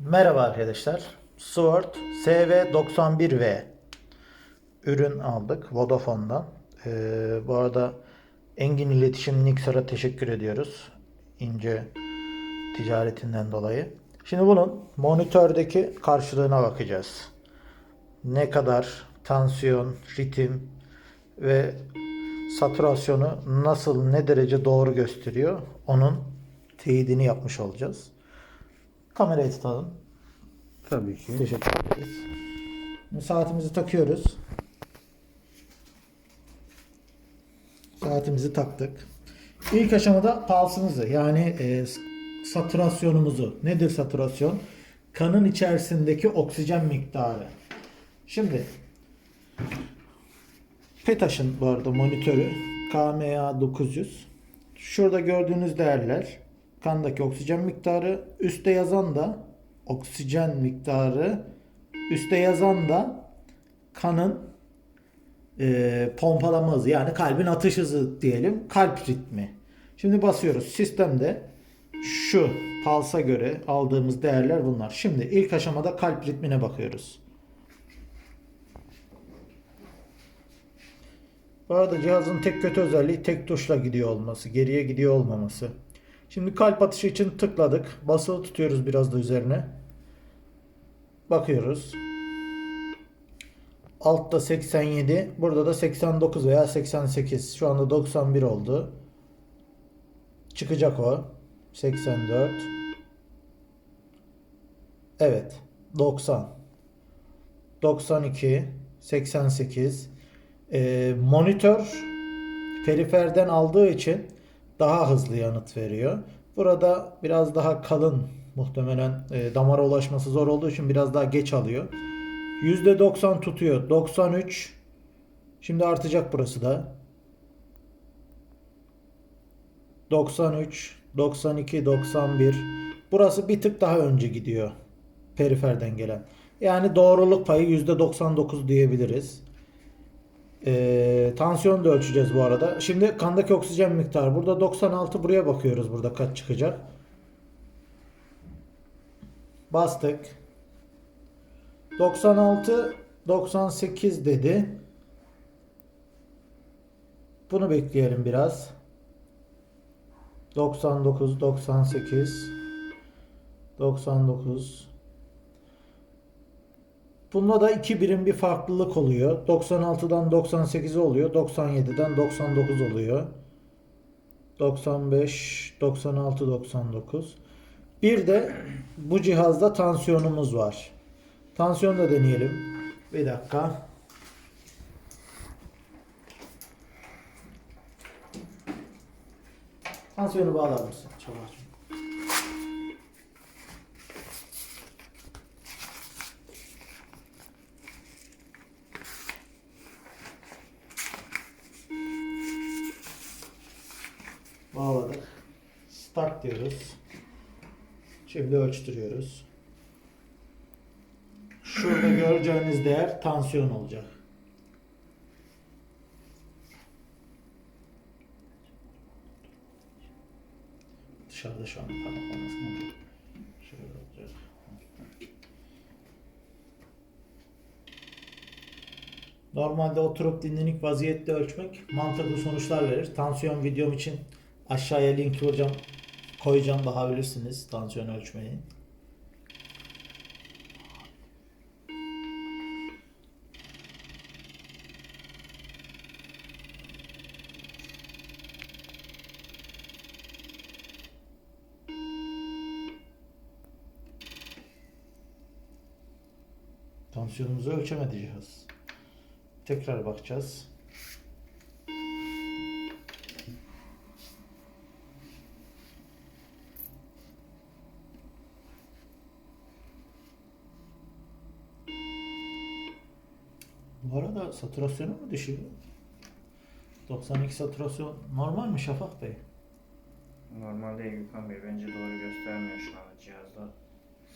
Merhaba arkadaşlar. Sword SV91V ürün aldık Vodafone'dan. Ee, bu arada Engin İletişim Niksar'a teşekkür ediyoruz. İnce ticaretinden dolayı. Şimdi bunun monitördeki karşılığına bakacağız. Ne kadar tansiyon, ritim ve satürasyonu nasıl ne derece doğru gösteriyor onun teyidini yapmış olacağız. Kamerayı tutalım. Tabii ki. Teşekkür ederiz. Şimdi saatimizi takıyoruz. Saatimizi taktık. İlk aşamada pulsımızı yani e, satürasyonumuzu. Nedir satürasyon? Kanın içerisindeki oksijen miktarı. Şimdi PETAŞ'ın bu arada monitörü KMA 900. Şurada gördüğünüz değerler kandaki oksijen miktarı, üstte yazan da oksijen miktarı, üstte yazan da kanın e, pompalama hızı yani kalbin atış hızı diyelim, kalp ritmi. Şimdi basıyoruz. Sistemde şu pulsa göre aldığımız değerler bunlar. Şimdi ilk aşamada kalp ritmine bakıyoruz. Bu arada cihazın tek kötü özelliği tek tuşla gidiyor olması, geriye gidiyor olmaması. Şimdi kalp atışı için tıkladık. Basılı tutuyoruz biraz da üzerine. Bakıyoruz. Altta 87, burada da 89 veya 88. Şu anda 91 oldu. Çıkacak o. 84. Evet. 90. 92. 88. Ee, monitör periferden aldığı için daha hızlı yanıt veriyor. Burada biraz daha kalın muhtemelen e, damara ulaşması zor olduğu için biraz daha geç alıyor. %90 tutuyor. 93. Şimdi artacak burası da. 93, 92, 91. Burası bir tık daha önce gidiyor. Periferden gelen. Yani doğruluk payı %99 diyebiliriz. Ee, tansiyon da ölçeceğiz bu arada. Şimdi kandaki oksijen miktarı. Burada 96 buraya bakıyoruz. Burada kaç çıkacak. Bastık. 96 98 dedi. Bunu bekleyelim biraz. 99 98 99 Bunda da iki birim bir farklılık oluyor. 96'dan 98'e oluyor. 97'den 99 oluyor. 95, 96, 99. Bir de bu cihazda tansiyonumuz var. Tansiyon da deneyelim. Bir dakika. Tansiyonu bağlar mısın? Çabuk. Bağladık. Start diyoruz. Şimdi ölçtürüyoruz. Şurada göreceğiniz değer tansiyon olacak. Dışarıda şu an parmaklamasın. Şöyle. Normalde oturup dinlenik vaziyette ölçmek mantıklı sonuçlar verir. Tansiyon videom için aşağıya link koyacağım. Koyacağım bakabilirsiniz tansiyon ölçmeyi. Tansiyonumuzu ölçemedi cihaz. Tekrar bakacağız. Bu arada satürasyonu mu düşüyor? 92 satürasyon normal mi Şafak Bey? Normal değil Gökhan Bey. Bence doğru göstermiyor şu anda cihazda.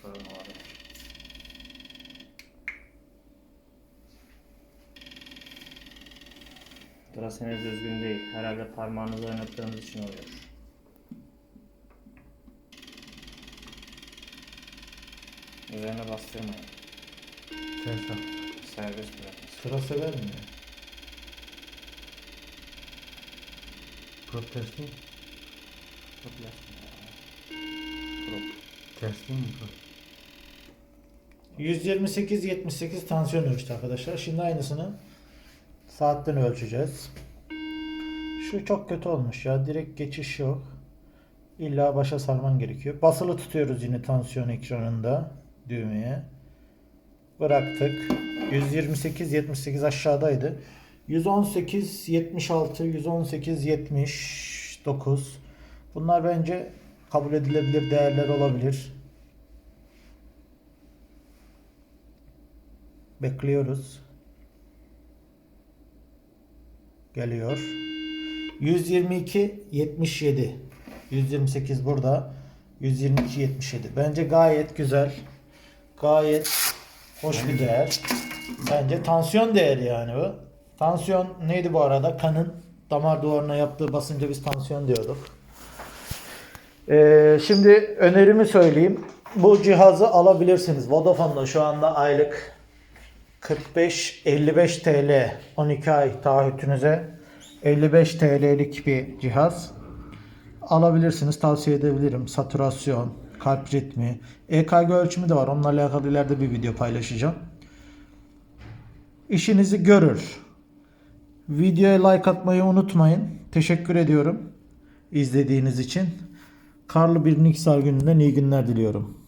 Sorun olabilir. Burası henüz düzgün değil. Herhalde parmağınızı oynattığınız için oluyor. Üzerine bastırmayın. Ters al. Serbest bırakın. Sıra sever mi? Prop ters değil mi? Çok yapma ya. Ters değil mi prop? 128-78 tansiyon ölçtü arkadaşlar. Şimdi aynısını saatten ölçeceğiz. Şu çok kötü olmuş ya. Direkt geçiş yok. İlla başa sarman gerekiyor. Basılı tutuyoruz yine tansiyon ekranında düğmeye. Bıraktık. 128-78 aşağıdaydı. 118-76, 118-79. Bunlar bence kabul edilebilir değerler olabilir. Bekliyoruz. Geliyor. 122 77. 128 burada. 122 77. Bence gayet güzel. Gayet hoş bir değer. Bence tansiyon değeri yani bu. Tansiyon neydi bu arada? Kanın damar duvarına yaptığı basınca biz tansiyon diyorduk. Ee, şimdi önerimi söyleyeyim. Bu cihazı alabilirsiniz. Vodafone'da şu anda aylık 45-55 TL 12 ay taahhütünüze 55 TL'lik bir cihaz alabilirsiniz. Tavsiye edebilirim. Saturasyon, kalp ritmi, EKG ölçümü de var. Onunla alakalı ileride bir video paylaşacağım. İşinizi görür. Videoya like atmayı unutmayın. Teşekkür ediyorum izlediğiniz için. Karlı bir Niksar gününden iyi günler diliyorum.